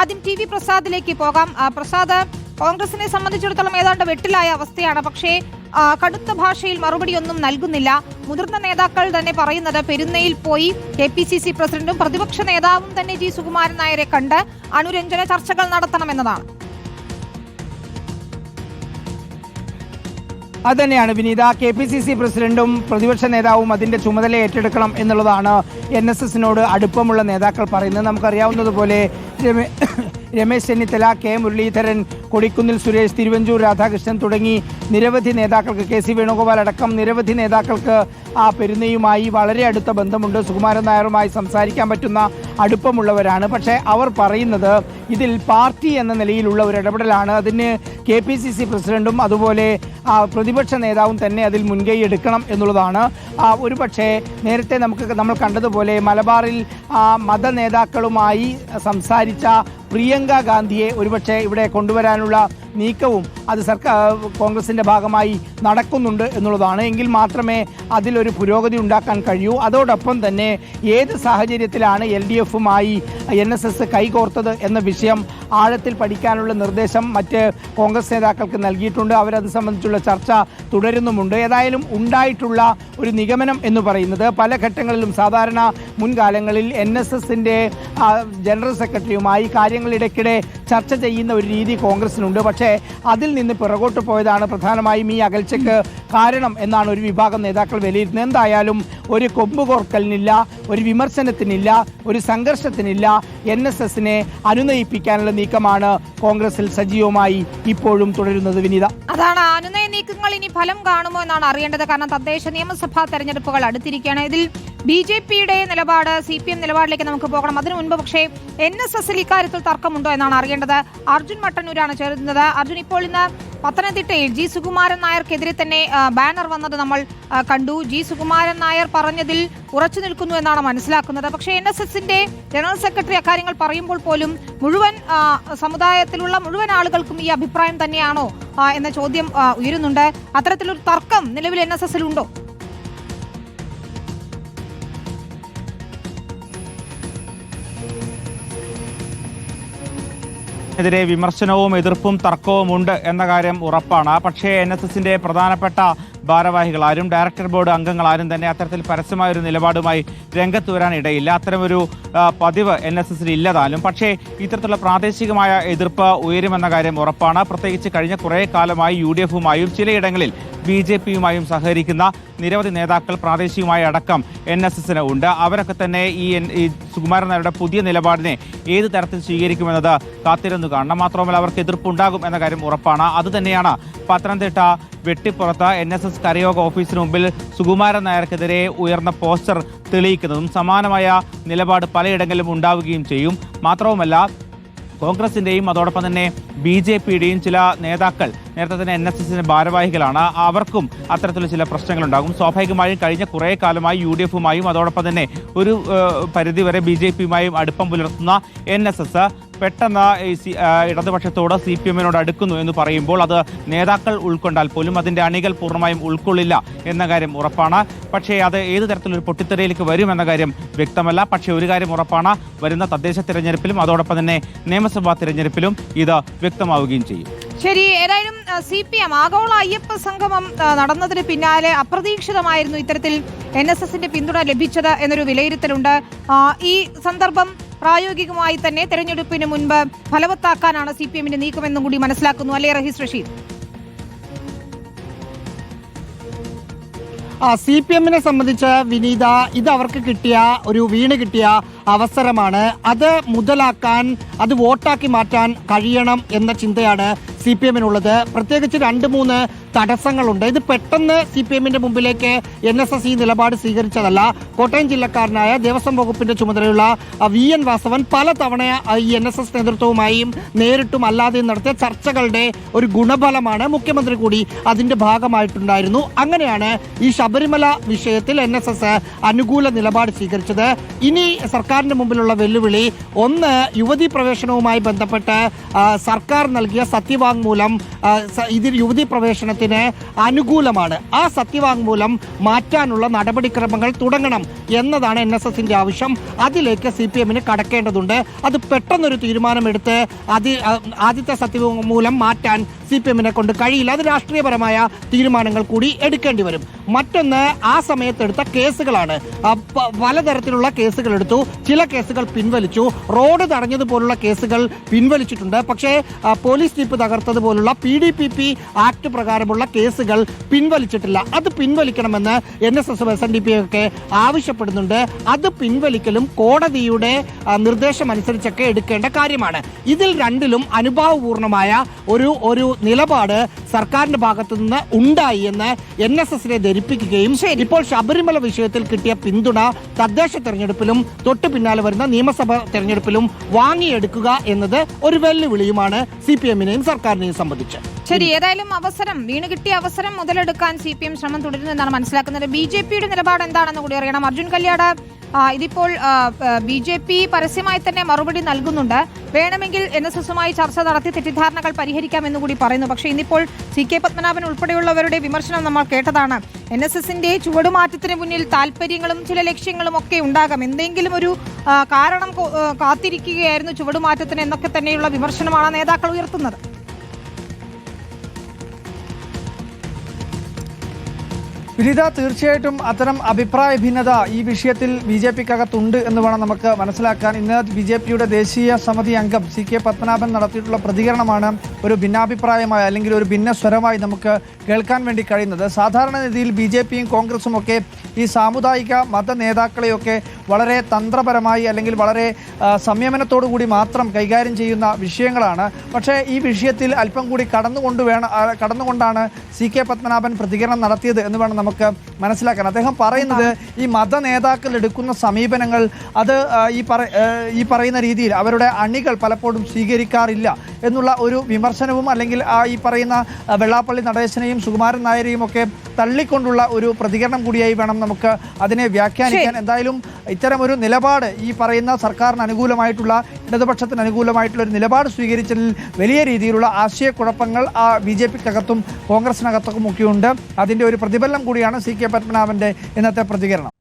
ആദ്യം T V പ്രസാദിലേക്ക് പോകാം. പ്രസാദ് കോൺഗ്രസിനെ സംബന്ധിച്ചിടത്തോളം ഏതാണ്ട് വെട്ടിലായ അവസ്ഥയാണ്. പക്ഷേ കടുത്ത ഭാഷയിൽ മറുപടിയൊന്നും നൽകുന്നില്ല. മുതിർന്ന നേതാക്കൾ തന്നെ പറയുന്നത് പെരുന്നയിൽ പോയി കെ പി സി സി പ്രസിഡന്റും പ്രതിപക്ഷ നേതാവും തന്നെ ജി സുകുമാരൻ നായരെ കണ്ട് അനുരഞ്ജന ചർച്ചകൾ നടത്തണമെന്നതാണ് അത് തന്നെയാണ് Vineetha. K P C C പ്രസിഡന്റും പ്രതിപക്ഷ നേതാവും അതിന്റെ ചുമതല ഏറ്റെടുക്കണം എന്നുള്ളതാണ് എൻ എസ് എസിനോട് അടുപ്പമുള്ള നേതാക്കൾ പറയുന്നത്. നമുക്കറിയാവുന്നതുപോലെ രമേശ് ചെന്നിത്തല കെ. മുരളീധരൻ കൊടിക്കുന്നിൽ സുരേഷ് തിരുവഞ്ചൂർ രാധാകൃഷ്ണൻ തുടങ്ങി നിരവധി നേതാക്കൾക്ക് കെ. സി. വേണുഗോപാൽ അടക്കം നിരവധി നേതാക്കൾക്ക് ആ പെരുന്നയുമായി വളരെ അടുത്ത ബന്ധമുണ്ട്. സുകുമാരൻ നായരുമായി സംസാരിക്കാൻ പറ്റുന്ന അടുപ്പമുള്ളവരാണ്. പക്ഷേ അവർ പറയുന്നത് ഇതിൽ പാർട്ടി എന്ന നിലയിലുള്ള ഒരു ഇടപെടലാണ്. അതിന് കെ. പി. സി. സി പ്രസിഡന്റും അതുപോലെ പ്രതിപക്ഷ നേതാവും തന്നെ അതിൽ മുൻകൈ എടുക്കണം എന്നുള്ളതാണ്. ആ, ഒരുപക്ഷേ നേരത്തെ നമുക്ക് നമ്മൾ കണ്ടതുപോലെ മലബാറിൽ ആ, മത നേതാക്കളുമായി സംസാരിച്ച പ്രിയങ്ക ഗാന്ധിയെ ഒരുപക്ഷെ ഇവിടെ കൊണ്ടുവരാനുള്ള നീക്കവും അത് സർക്കാർ കോൺഗ്രസിന്റെ ഭാഗമായി നടക്കുന്നുണ്ട് എന്നുള്ളതാണ്. എങ്കിൽ മാത്രമേ അതിലൊരു പുരോഗതി ഉണ്ടാക്കാൻ കഴിയൂ. അതോടൊപ്പം തന്നെ ഏത് സാഹചര്യത്തിലാണ് എൽ ഡി എഫുമായി എൻ എസ് എസ് കൈകോർത്തത് എന്ന വിഷയം ആഴത്തിൽ പഠിക്കാനുള്ള നിർദ്ദേശം മറ്റ് കോൺഗ്രസ് നേതാക്കൾക്ക് നൽകിയിട്ടുണ്ട്. അവരത് സംബന്ധിച്ചുള്ള ചർച്ച തുടരുന്നുമുണ്ട്. ഏതായാലും ഉണ്ടായിട്ടുള്ള ഒരു നിഗമനം എന്ന് പറയുന്നത് പല ഘട്ടങ്ങളിലും സാധാരണ മുൻകാലങ്ങളിൽ എൻ എസ് എസിന്റെ ജനറൽ സെക്രട്ടറിയുമായി കാര്യങ്ങൾ ഇടയ്ക്കിടെ ചർച്ച ചെയ്യുന്ന ഒരു രീതി കോൺഗ്രസിനുണ്ട്. പക്ഷേ അതിൽ നിന്ന് പിറകോട്ട് പോയതാണ് പ്രധാനമായും ഈ അകൽച്ചയ്ക്ക് കാരണം എന്നാണ് ഒരു വിഭാഗം നേതാക്കൾ വിലയിരുത്തുന്നത്. എന്തായാലും ഒരു കൊമ്പ് കോർക്കലിനില്ല ഒരു വിമർശനത്തിനില്ല ഒരു സംഘർഷത്തിനില്ല. എൻ എസ് എസിനെ അനുനയിപ്പിക്കാനുള്ള നീക്കമാണ് കോൺഗ്രസിൽ സജീവമായി ഇപ്പോഴും തുടരുന്നത് വിനീത. അതാണ് അനുനയ നീക്കങ്ങൾ ഇനി ഫലം കാണുമോ എന്നാണ് അറിയേണ്ടത്. കാരണം തദ്ദേശ നിയമസഭാ തെരഞ്ഞെടുപ്പുകൾ അടുത്തിരിക്കുകയാണ്. ഇതിൽ ബി ജെ പിയുടെ നിലപാട് സി പി എം നിലപാടിലേക്ക് നമുക്ക് പോകണം. അതിനു മുൻപ് പക്ഷേ എൻ എസ് എസിൽ ഇക്കാര്യത്തിൽ തർക്കമുണ്ടോ എന്നാണ് അറിയേണ്ടത്. അർജുൻ മട്ടന്നൂരാണ് ചേരുന്നത്. അർജുൻ ഇപ്പോൾ ഇന്ന് പത്തനംതിട്ടയിൽ ജി സുകുമാരൻ നായർക്കെതിരെ തന്നെ ബാനർ വന്നത് നമ്മൾ കണ്ടു. ജി സുകുമാരൻ നായർ പറഞ്ഞതിൽ ഉറച്ചു നിൽക്കുന്നു എന്നാണ് മനസ്സിലാക്കുന്നത്. പക്ഷേ എൻ എസ് എസിന്റെ ജനറൽ സെക്രട്ടറി അക്കാര്യങ്ങൾ പറയുമ്പോൾ പോലും മുഴുവൻ സമുദായത്തിലുള്ള മുഴുവൻ ആളുകൾക്കും ഈ അഭിപ്രായം തന്നെയാണോ എന്ന ചോദ്യം ഉയരുന്നുണ്ട്. അത്തരത്തിലൊരു തർക്കം നിലവിൽ എൻ എസ് എതിരെ വിമർശനവും എതിർപ്പും തർക്കവും ഉണ്ട് എന്ന കാര്യം ഉറപ്പാണ്. പക്ഷേ എൻ എസ് എസിന്റെ പ്രധാനപ്പെട്ട ഭാരവാഹികൾ ആരും ഡയറക്ടർ ബോർഡ് അംഗങ്ങൾ ആരും തന്നെ അത്തരത്തിൽ പരസ്യമായ ഒരു നിലപാടുമായി രംഗത്ത് വരാൻ ഇടയില്ല അത്തരമൊരു പതിവ് എൻ എസ് എസിൽ ഇല്ലതാനും പക്ഷേ ഇത്തരത്തിലുള്ള പ്രാദേശികമായ എതിർപ്പ് ഉയരുമെന്ന കാര്യം ഉറപ്പാണ്. പ്രത്യേകിച്ച് കഴിഞ്ഞ കുറേ കാലമായി യു ഡി എഫുമായും ചിലയിടങ്ങളിൽ ബി ജെ പിയുമായും സഹകരിക്കുന്ന നിരവധി നേതാക്കൾ പ്രാദേശികമായ അടക്കം എൻ എസ് എസിന് ഉണ്ട്. അവരൊക്കെ തന്നെ ഈ സുകുമാരൻ നായരുടെ പുതിയ നിലപാടിനെ ഏത് തരത്തിൽ സ്വീകരിക്കുമെന്നത് കാത്തിരുന്നു കാണണം. മാത്രമല്ല അവർക്ക് എതിർപ്പുണ്ടാകും എന്ന കാര്യം ഉറപ്പാണ്. അതുതന്നെയാണ് പത്തനംതിട്ട വെട്ടിപ്പുറത്ത് എൻ എസ് എസ് കരയോഗ ഓഫീസിന് മുമ്പിൽ സുകുമാരൻ നായർക്കെതിരെ ഉയർന്ന പോസ്റ്റർ തെളിയിക്കുന്നതും സമാനമായ നിലപാട് പലയിടങ്ങളിലും ഉണ്ടാവുകയും ചെയ്യും. മാത്രവുമല്ല കോൺഗ്രസിന്റെയും അതോടൊപ്പം തന്നെ ബി ജെ പിയുടെയും ചില നേതാക്കൾ നേരത്തെ തന്നെ എൻ എസ് എസിന്റെ ഭാരവാഹികളാണ്. അവർക്കും അത്തരത്തിലുള്ള ചില പ്രശ്നങ്ങളുണ്ടാകും. സ്വാഭാവികമായും കഴിഞ്ഞ കുറേ കാലമായി യു ഡി എഫുമായും അതോടൊപ്പം തന്നെ ഒരു പരിധിവരെ ബി ജെ പിയുമായും അടുപ്പം പുലർത്തുന്ന എൻ എസ് എസ് പെട്ടെന്ന് ഇടതുപക്ഷത്തോട് സി പി എമ്മിനോട് അടുക്കുന്നു എന്ന് പറയുമ്പോൾ അത് നേതാക്കൾ ഉൾക്കൊണ്ടാൽ പോലും അതിന്റെ അണികൾ പൂർണമായും ഉൾക്കൊള്ളില്ല എന്ന കാര്യം ഉറപ്പാണ്. പക്ഷേ അത് ഏത് തരത്തിലൊരു പൊട്ടിത്തെറിയിലേക്ക് വരും എന്ന കാര്യം വ്യക്തമല്ല. പക്ഷേ ഒരു കാര്യം ഉറപ്പാണ്. വരുന്ന തദ്ദേശ തിരഞ്ഞെടുപ്പിലും അതോടൊപ്പം തന്നെ നിയമസഭാ തിരഞ്ഞെടുപ്പിലും ഇത് വ്യക്തമാവുകയും ചെയ്യും. ശരി ഏതായാലും സി പി എം ആഗോള അയ്യപ്പ സംഗമം നടന്നതിന് പിന്നാലെ അപ്രതീക്ഷിതമായിരുന്നു ഇത്തരത്തിൽ എൻ എസ് എസിന്റെ പിന്തുണ ലഭിച്ചത് എന്നൊരു വിലയിരുത്തലുണ്ട്. ഈ സന്ദർഭം പ്രായോഗികമായി തന്നെ തെരഞ്ഞെടുപ്പിന് മുൻപ് ഫലവത്താക്കാനാണ് സി പി എമ്മിന്റെ നീക്കമെന്നും കൂടി മനസ്സിലാക്കുന്നു. അല്ലേ റഹീസ് റഷീദ്? സി പി എമ്മിനെ സംബന്ധിച്ച് വിനീത ഇത് അവർക്ക് കിട്ടിയ ഒരു വീണ് കിട്ടിയ അവസരമാണ്. അത് മുതലാക്കാൻ അത് വോട്ടാക്കി മാറ്റാൻ കഴിയണം എന്ന ചിന്തയാണ് സി പി എമ്മിനുള്ളത്. പ്രത്യേകിച്ച് രണ്ട് മൂന്ന് തടസ്സങ്ങളുണ്ട്. ഇത് പെട്ടെന്ന് സി പി എമ്മിന്റെ മുമ്പിലേക്ക് എൻ എസ് എസ് ഈ നിലപാട് സ്വീകരിച്ചതല്ല. കോട്ടയം ജില്ലക്കാരനായ ദേവസ്വം വകുപ്പിന്റെ ചുമതലയുള്ള വി. എൻ. വാസവൻ പല തവണ ഈ എൻ എസ് എസ് നേതൃത്വവുമായും നേരിട്ടും അല്ലാതെയും നടത്തിയ ചർച്ചകളുടെ ഒരു ഗുണഫലമാണ് മുഖ്യമന്ത്രി കൂടി അതിന്റെ ഭാഗമായിട്ടുണ്ടായിരുന്നു. അങ്ങനെയാണ് ഈ ശബരിമല വിഷയത്തിൽ എൻ എസ് എസ് അനുകൂല നിലപാട് സ്വീകരിച്ചത്. ഇനി സർക്കാരിന്റെ മുമ്പിലുള്ള വെല്ലുവിളി ഒന്ന് യുവതി പ്രവേശനവുമായി ബന്ധപ്പെട്ട് സർക്കാർ നൽകിയ സത്യവാങ്മൂലം സത്യവാങ്മൂലം ഇതിൽ യുവതി പ്രവേശനത്തിന് അനുകൂലമാണ്. ആ സത്യവാങ്മൂലം മാറ്റാനുള്ള നടപടിക്രമങ്ങൾ തുടങ്ങണം എന്നതാണ് എൻ എസ് എസിന്റെ ആവശ്യം. അതിലേക്ക് സി പി എമ്മിന് കടക്കേണ്ടതുണ്ട്. അത് പെട്ടെന്നൊരു തീരുമാനമെടുത്ത് അതി ആദ്യത്തെ സത്യവാങ്മൂലം മാറ്റാൻ സി പി എമ്മിനെ കൊണ്ട് കഴിയില്ല. അത് രാഷ്ട്രീയപരമായ തീരുമാനങ്ങൾ കൂടി എടുക്കേണ്ടി വരും. മറ്റൊന്ന് ആ സമയത്തെടുത്ത കേസുകളാണ്. പലതരത്തിലുള്ള കേസുകൾ എടുത്തു. ചില കേസുകൾ പിൻവലിച്ചു. റോഡ് തടഞ്ഞതുപോലുള്ള കേസുകൾ പിൻവലിച്ചിട്ടുണ്ട്. പക്ഷേ police jeep തകർത്തതുപോലുള്ള P D P P act പ്രകാരമുള്ള കേസുകൾ പിൻവലിച്ചിട്ടില്ല. അത് പിൻവലിക്കണമെന്ന് N S S S N D P ഒക്കെ ആവശ്യപ്പെടുന്നുണ്ട്. അത് പിൻവലിക്കലും കോടതിയുടെ നിർദ്ദേശമനുസരിച്ചൊക്കെ എടുക്കേണ്ട കാര്യമാണ്. ഇതിൽ രണ്ടിലും അനുഭാവപൂർണമായ ഒരു ഒരു നിലപാട് സർക്കാരിന്റെ ഭാഗത്തു നിന്ന് ഉണ്ടായി എന്ന് എൻ എസ് എസിനെ ധരിപ്പിക്കുകയും ഇപ്പോൾ ശബരിമല വിഷയത്തിൽ കിട്ടിയ പിന്തുണ തദ്ദേശ തെരഞ്ഞെടുപ്പിലും തൊട്ടു പിന്നാലെ വരുന്ന നിയമസഭാ തെരഞ്ഞെടുപ്പിലും വാങ്ങിയെടുക്കുക എന്നത് ഒരു വെല്ലുവിളിയുമാണ് സി പി എമ്മിനെയും സർക്കാരിനെയും സംബന്ധിച്ച്. ശരി ഏതായാലും അവസരം വീണ് കിട്ടിയ അവസരം മുതലെടുക്കാൻ സി പി എം ശ്രമം തുടരുന്നതെന്നാണ് മനസ്സിലാക്കുന്നത്. ബി ജെ പിയുടെ നിലപാട് എന്താണെന്ന് കൂടി അറിയണം. അർജുൻ കല്യാട് ഇതിപ്പോൾ ബി ജെ പി പരസ്യമായി തന്നെ മറുപടി നൽകുന്നുണ്ട്. വേണമെങ്കിൽ എൻ എസ് എസുമായി ചർച്ച നടത്തി തെറ്റിദ്ധാരണകൾ പരിഹരിക്കാമെന്ന് കൂടി പറയുന്നു. പക്ഷേ ഇന്നിപ്പോൾ സി കെ പത്മനാഭൻ ഉൾപ്പെടെയുള്ളവരുടെ വിമർശനം നമ്മൾ കേട്ടതാണ്. എൻ എസ് എസിന്റെ ചുവടുമാറ്റത്തിന് മുന്നിൽ താല്പര്യങ്ങളും ചില ലക്ഷ്യങ്ങളും ഒക്കെ ഉണ്ടാകാം. എന്തെങ്കിലും ഒരു കാരണം കാത്തിരിക്കുകയായിരുന്നു ചുവടുമാറ്റത്തിന് എന്നൊക്കെ തന്നെയുള്ള വിമർശനമാണ് നേതാക്കൾ ഉയർത്തുന്നത്. വിനിത തീർച്ചയായിട്ടും അത്തരം അഭിപ്രായ ഭിന്നത ഈ വിഷയത്തിൽ ബി ജെ പിക്കകത്തുണ്ട് എന്ന് വേണം നമുക്ക് മനസ്സിലാക്കാൻ. ഇന്ന് ബി ജെ പിയുടെ ദേശീയ സമിതി അംഗം സി കെ പത്മനാഭൻ നടത്തിയിട്ടുള്ള പ്രതികരണമാണ് ഒരു ഭിന്നാഭിപ്രായമായി അല്ലെങ്കിൽ ഒരു ഭിന്ന സ്വരമായി നമുക്ക് കേൾക്കാൻ വേണ്ടി കഴിയുന്നത്. സാധാരണ രീതിയിൽ ബി ജെ പിയും കോൺഗ്രസും ഒക്കെ ഈ സാമുദായിക മത നേതാക്കളെയൊക്കെ വളരെ തന്ത്രപരമായി അല്ലെങ്കിൽ വളരെ സംയമനത്തോടു കൂടി മാത്രം കൈകാര്യം ചെയ്യുന്ന വിഷയങ്ങളാണ്. പക്ഷേ ഈ വിഷയത്തിൽ അല്പം കൂടി കടന്നുകൊണ്ട് വേണം കടന്നുകൊണ്ടാണ് സി കെ പത്മനാഭൻ പ്രതികരണം നടത്തിയത് എന്ന് വേണം നമുക്ക് മനസ്സിലാക്കാൻ. അദ്ദേഹം പറയുന്നത് ഈ മത നേതാക്കൾ എടുക്കുന്ന സമീപനങ്ങൾ അത് ഈ പറ ഈ പറയുന്ന രീതിയിൽ അവരുടെ അണികൾ പലപ്പോഴും സ്വീകരിക്കാറില്ല എന്നുള്ള ഒരു വിമർശനവും അല്ലെങ്കിൽ ആ ഈ പറയുന്ന വെള്ളാപ്പള്ളി നടേശനെയും സുകുമാരൻ നായരെയും ഒക്കെ തള്ളിക്കൊണ്ടുള്ള ഒരു പ്രതികരണം കൂടിയായി വേണം നമുക്ക് അതിനെ വ്യാഖ്യാനിക്കാൻ. എന്തായാലും ഇത്തരം ഒരു നിലപാട് ഈ പറയുന്ന സർക്കാരിന് അനുകൂലമായിട്ടുള്ള ഇടതുപക്ഷത്തിന് അനുകൂലമായിട്ടുള്ള ഒരു നിലപാട് സ്വീകരിച്ചതിൽ വലിയ രീതിയിലുള്ള ആശയക്കുഴപ്പങ്ങൾ ആ ബി ജെ പിക്കകത്തും കോൺഗ്രസിനകത്തും ഒക്കെയുണ്ട് അതിന്റെ ഒരു പ്രതിഫലനം കൂടിയാണ് സി കെ പത്മനാഭന്റെ ഇന്നത്തെ പ്രതികരണം.